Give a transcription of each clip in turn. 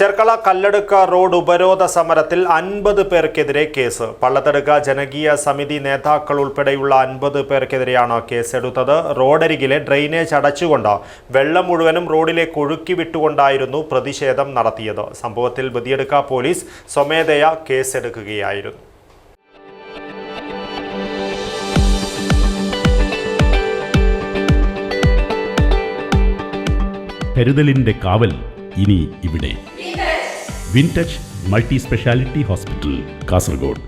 Cherkala Kalladka road ഉപരോധ സമരത്തിൽ അൻപത് പേർക്കെതിരെ കേസ്. പള്ളത്തെടുക്ക ജനകീയ സമിതി നേതാക്കൾ ഉൾപ്പെടെയുള്ള അൻപത് പേർക്കെതിരെയാണ് കേസെടുത്തത്. റോഡരികിലെ ഡ്രെയിനേജ് അടച്ചുകൊണ്ട് വെള്ളം മുഴുവനും റോഡിലേക്ക് ഒഴുക്കി വിട്ടുകൊണ്ടായിരുന്നു പ്രതിഷേധം നടത്തിയത്. സംഭവത്തിൽ ബദിയെടുക്ക പോലീസ് സ്വമേധയാ കേസെടുക്കുകയായിരുന്നു. കരുതലിന്റെ കാവൽ ഇനി ഇവിടെ. Wintouch multi speciality hospital Kasaragod.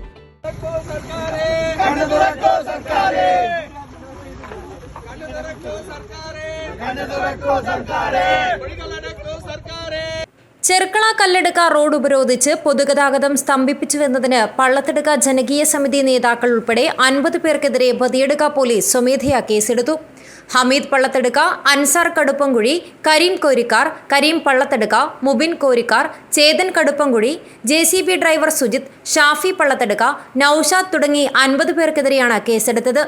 Cherkala Kalladukka road ഉപരോധിച്ച് പൊതുഗതാഗതം സ്തംഭിപ്പിച്ചുവെന്നതിന് പള്ളത്തെടുക്ക ജനകീയ സമിതി നേതാക്കൾ ഉൾപ്പെടെ അൻപത് പേർക്കെതിരെ ബദിയെടുക്ക പോലീസ് സ്വമേധയാ കേസെടുത്തു. Hameed Pallathadukka Ansar Kaduppamkuzhi Kareem Korikkar Kareem Pallathadukka Mubin Korikkar Chetan Kaduppamkuzhi J C B driver Sujith Shafi Pallathadukka Noushad തുടങ്ങി അൻപത് പേർക്കെതിരെയാണ് കേസെടുത്തത്.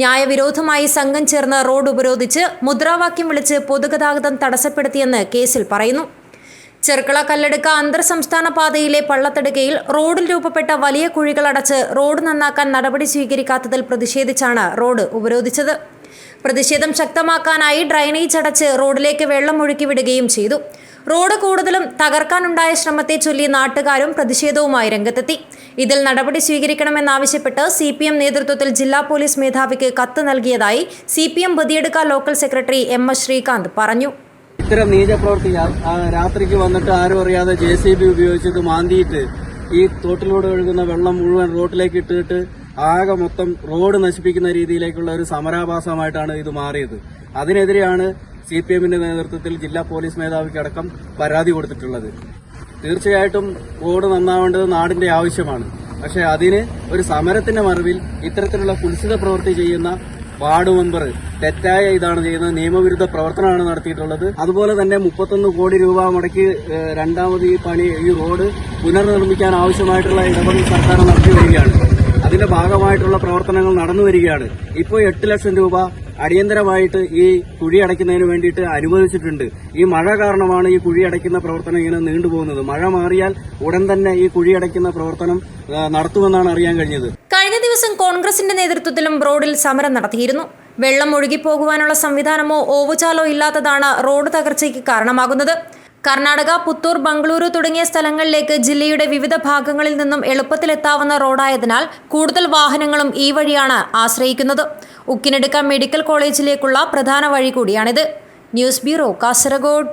ന്യായവിരോധമായി സംഘം ചേർന്ന് റോഡ് ഉപരോധിച്ച് മുദ്രാവാക്യം വിളിച്ച് പൊതുഗതാഗതം തടസ്സപ്പെടുത്തിയെന്ന് കേസിൽ പറയുന്നു. ചെർക്കള കല്ലെടുക്ക അന്തർ സംസ്ഥാന പാതയിലെ പള്ളത്തെടുക്കയിൽ റോഡിൽ രൂപപ്പെട്ട വലിയ കുഴികളടച്ച് റോഡ് നന്നാക്കാൻ നടപടി സ്വീകരിക്കാത്തതിൽ പ്രതിഷേധിച്ചാണ് റോഡ് ഉപരോധിച്ചത്. പ്രതിഷേധം ശക്തമാക്കാനായി ഡ്രൈനേജ് അടച്ച് റോഡിലേക്ക് വെള്ളം ഒഴുക്കി വിടുകയും ചെയ്തു. റോഡ് കൂടുതലും തകർക്കാനുണ്ടായ ശ്രമത്തെ ചൊല്ലി നാട്ടുകാരും പ്രതിഷേധവുമായി രംഗത്തെത്തി. ഇതിൽ നടപടി സ്വീകരിക്കണമെന്നാവശ്യപ്പെട്ട് സി പി എം നേതൃത്വത്തിൽ ജില്ലാ പോലീസ് മേധാവിക്ക് കത്ത് നൽകിയതായി C P M Badiadka local secretary M S Srikanth പറഞ്ഞു. ഇത്തരം നീചപ്രവൃത്തി രാത്രിക്ക് വന്നിട്ട് ആരും അറിയാതെ ജെ സി ബി ഉപയോഗിച്ചിട്ട് മാന്തിയിട്ട് ഈ തോട്ടിലൂടെ ഒഴുകുന്ന വെള്ളം മുഴുവൻ റോഡിലേക്ക് ഇട്ടിട്ട് ആകെ മൊത്തം റോഡ് നശിപ്പിക്കുന്ന രീതിയിലേക്കുള്ള ഒരു സമരാഭാസമായിട്ടാണ് ഇത് മാറിയത്. അതിനെതിരെയാണ് സി പി എമ്മിന്റെ നേതൃത്വത്തിൽ ജില്ലാ പോലീസ് മേധാവിക്കടക്കം പരാതി കൊടുത്തിട്ടുള്ളത്. തീർച്ചയായിട്ടും റോഡ് നന്നാവേണ്ടത് നാടിന്റെ ആവശ്യമാണ്. പക്ഷെ അതിന് ഒരു സമരത്തിന്റെ മറവിൽ ഇത്തരത്തിലുള്ള കുൽസിത പ്രവൃത്തി ചെയ്യുന്ന വാർഡ് മെമ്പർ തെറ്റായ ഇതാണ് ചെയ്യുന്നത്. നിയമവിരുദ്ധ പ്രവർത്തനമാണ് നടത്തിയിട്ടുള്ളത്. അതുപോലെ തന്നെ മുപ്പത്തൊന്ന് കോടി രൂപ മുടക്കി രണ്ടാമത് ഈ പണി ഈ റോഡ് പുനർനിർമ്മിക്കാൻ ആവശ്യമായിട്ടുള്ള ഇടപെടൽ സർക്കാർ നടത്തി വരികയാണ്. അതിന്റെ ഭാഗമായിട്ടുള്ള പ്രവർത്തനങ്ങൾ നടന്നു വരികയാണ്. ഇപ്പോൾ എട്ട് ലക്ഷം രൂപ അടിയന്തരമായിട്ട് ഈ കുഴി അടയ്ക്കുന്നതിന് വേണ്ടിയിട്ട് അനുവദിച്ചിട്ടുണ്ട്. ഈ മഴ കാരണമാണ് ഈ കുഴി അടയ്ക്കുന്ന പ്രവർത്തനം ഇങ്ങനെ നീണ്ടുപോകുന്നത്. മഴ മാറിയാൽ ഉടൻ തന്നെ ഈ കുഴി അടയ്ക്കുന്ന പ്രവർത്തനം നടത്തുമെന്നാണ് അറിയാൻ കഴിഞ്ഞത്. കഴിഞ്ഞ ദിവസം കോൺഗ്രസിന്റെ നേതൃത്വത്തിലും റോഡിൽ സമരം നടത്തിയിരുന്നു. വെള്ളം ഒഴുകിപ്പോകുവാനുള്ള സംവിധാനമോ ഓവുചാലോ ഇല്ലാത്തതാണ് റോഡ് തകർച്ചയ്ക്ക് കാരണമാകുന്നത്. കർണാടക പുത്തൂർ ബംഗളൂരു തുടങ്ങിയ സ്ഥലങ്ങളിലേക്ക് ജില്ലയുടെ വിവിധ ഭാഗങ്ങളിൽ നിന്നും എളുപ്പത്തിലെത്താവുന്ന റോഡായതിനാൽ കൂടുതൽ വാഹനങ്ങളും ഈ വഴിയാണ് ആശ്രയിക്കുന്നത്. ഉക്കിനെടുക്ക മെഡിക്കൽ കോളേജിലേക്കുള്ള പ്രധാന വഴി കൂടിയാണിത്. News bureau Kasaragod.